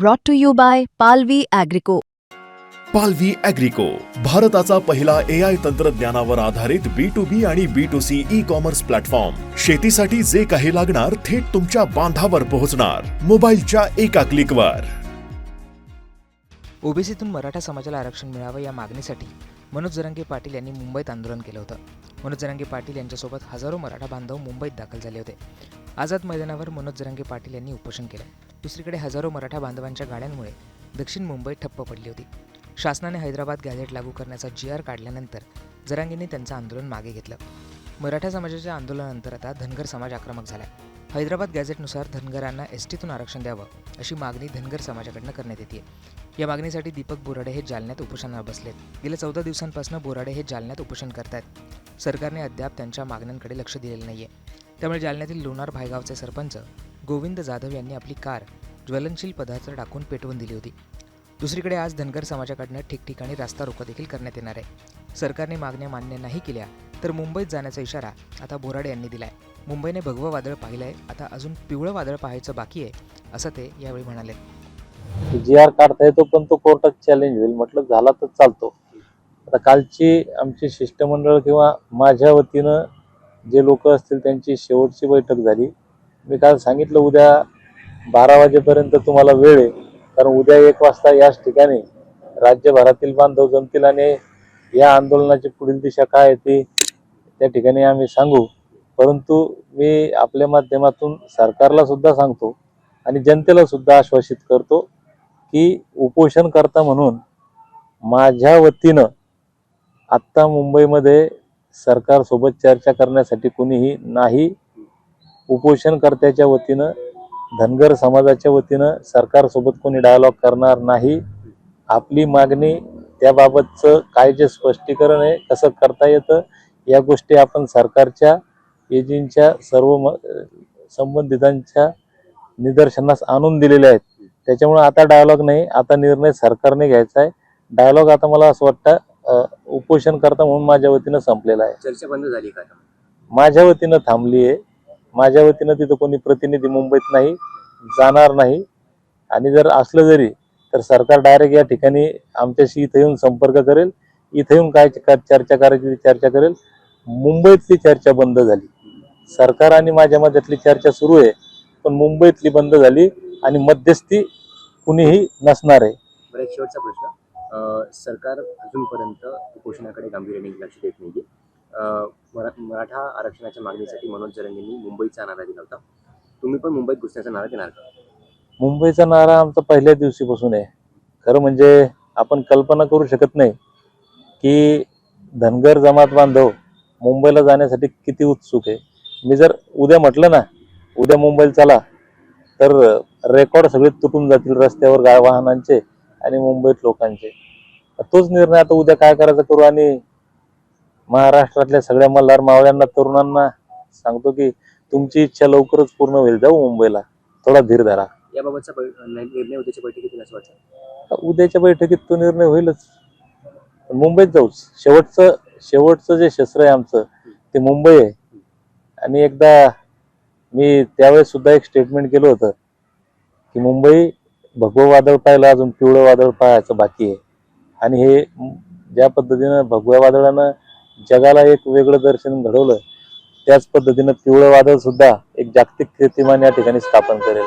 brought to you by Palvi Agrico. पालवी अॅग्रिको भारताचा पहिला ए आय तंत्रज्ञानावर आधारित बी टू बी आणि B to C e commerce platform शेतीसाठी जे काही लागणार थेट तुमच्या बांधावर पोहोचणार. मोबाईलच्या एका क्लिकवर ओबीसीतून मराठा समाजाला आरक्षण मिळावं या मागणीसाठी मनोज जरांगे पाटील यांनी मुंबईत आंदोलन केलं होतं. मनोज जरांगे पाटील यांच्यासोबत हजारो मराठा बांधव मुंबईत दाखल झाले होते. आझाद मैदानावर मनोज जरांगे पाटील यांनी उपोषण केलं. दुसरीकडे हजारो मराठा बांधवांच्या गाड्यांमुळे दक्षिण मुंबई ठप्प पडली होती. शासनाने हैदराबाद गॅझेट लागू करण्याचा जी आर काढल्यानंतर जरांगींनी त्यांचं आंदोलन मागे घेतलं. मराठा समाजाच्या आंदोलनानंतर आता धनगर समाज आक्रमक झाला हैदराबाद गॅझेटनुसार धनगरांना एस टीतून आरक्षण द्यावं अशी मागणी धनगर समाजाकडनं करण्यात येते या मागणीसाठी दीपक बोराडे हे जालन्यात उपोषणावर बसलेत. गेल्या चौदा दिवसांपासून बोराडे हे जालन्यात उपोषण करतायत. सरकारने अद्याप त्यांच्या मागण्यांकडे लक्ष दिलेलं नाहीये. त्यामुळे जालन्यातील लोणार भायगावचे सरपंच गोविंद जाधव यांनी आपली कार ज्वलनशील पदार्थ टाकून पेटवून दिली होती. दुसरीकडे आज धनगर समाजाकडनं ठिकठिकाणी रास्ता रोको देखील करण्यात येणार आहे. सरकारने मागण्या मान्य नाही केल्या तर मुंबईत जाण्याचा इशारा आता बोराडे यांनी दिलाय. मुंबईने भगवं वादळ पाहिलं आहे आता अजून पिवळं वादळ पाहायचं बाकी आहे असं ते यावेळी म्हणाले. जी आर काढता येतो पण तो कोर्टात चॅलेंज होईल. म्हटलं झाला तर चालतो. आता कालची आमची शिष्टमंडळ किंवा माझ्या वतीनं जे लोक असतील त्यांची शेवटची बैठक झाली. मी काल सांगितलं उद्या बारा वाजेपर्यंत तुम्हाला वेळ आहे. कारण उद्या एक वाजता याच ठिकाणी राज्यभरातील बांधव जमतील आणि या आंदोलनाची पुढील दिशा काय आहे ती त्या ठिकाणी आम्ही सांगू. परंतु मी आपल्या माध्यमातून सरकारला सुद्धा सांगतो आणि जनतेला सुद्धा आश्वासित करतो की उपोषण करता म्हणून माझ्या वतीनं आत्ता मुंबईमध्ये सरकारसोबत चर्चा करण्यासाठी कुणीही नाही उपोषणकर्त्याच्या वतीनं धनगर समाजाच्या वतीनं सरकारसोबत कोणी डायलॉग करणार नाही आपली मागणी त्याबाबतचं काय जे स्पष्टीकरण आहे कसं करता येतं या गोष्टी आपण सरकारच्या एजींच्या सर्व म संबंधितांच्या निदर्शनास आणून दिलेल्या आहेत. त्याच्यामुळे आता डायलॉग नाही आता निर्णय सरकारने घ्यायचा आहे. डायलॉग आता मला असं वाटतं अ, उपोषण करता म्हणून माझ्या वतीनं संपलेला आहे. चर्चा बंद झाली का माझ्या वतीनं थांबली आहे माझ्या वतीनं तिथं कोणी प्रतिनिधी मुंबईत नाही जाणार नाही. आणि जर असलं जरी तर सरकार डायरेक्ट या ठिकाणी आमच्याशी इथं येऊन संपर्क करेल. इथं येऊन काय च- चर्चा करायची ती चर्चा करेल. मुंबईतली चर्चा बंद झाली. सरकार आणि माझ्या मध्यातली चर्चा सुरू आहे पण मुंबईतली बंद झाली आणि मध्यस्थी कुणीही नसणार आहे. शेवटचा प्रश्न. सरकार अजूनपर्यंत उपोषणाकडे गांभीर्याने लक्ष देत नाहीये. मरा- मराठा आरक्षणाच्या मागणीसाठी मनोज जरंगेंनी मुंबईचा नारा दिला होता. तुम्ही पण मुंबईत घुसण्याचा नारा देणार का? मुंबईचा नारा आमचा पहिल्या दिवशीपासून आहे. खरं म्हणजे आपण कल्पना करू शकत नाही की धनगर जमात बांधव मुंबईला जाण्यासाठी किती उत्सुक आहे. मी जर उद्या म्हटलं ना उद्या मुंबईला चला तर रेकॉर्ड सगळे तुटून जातील रस्त्यावर गा वाहनांचे आणि मुंबईत लोकांचे. तोच निर्णय आता उद्या काय करायचा करू आणि महाराष्ट्रातल्या सगळ्या मल्हार मावळ्यांना तरुणांना सांगतो की तुमची इच्छा लवकरच पूर्ण होईल. जाऊ मुंबईला. थोडा धीर धरा. याबाबतचा निर्णय उद्याच्या बैठकीत येईल असं वाटतं. उद्याच्या बैठकीत तो निर्णय होईलच. मुंबईत जाऊच. शेवटचं शेवटचं जे शस्त्र आहे आमचं ते मुंबई आहे. आणि एकदा मी त्यावेळेस सुद्धा एक स्टेटमेंट केलं होतं की मुंबई भगवं वादळ पाहिलं अजून पिवळं वादळ पाहायचं बाकी आहे. आणि हे ज्या पद्धतीनं भगव्या वादळानं जगाला एक वेगळं दर्शन घडवलं त्याच पद्धतीनं पिवळं वादळ सुद्धा एक जागतिक कीर्तिमान या ठिकाणी स्थापन करेल.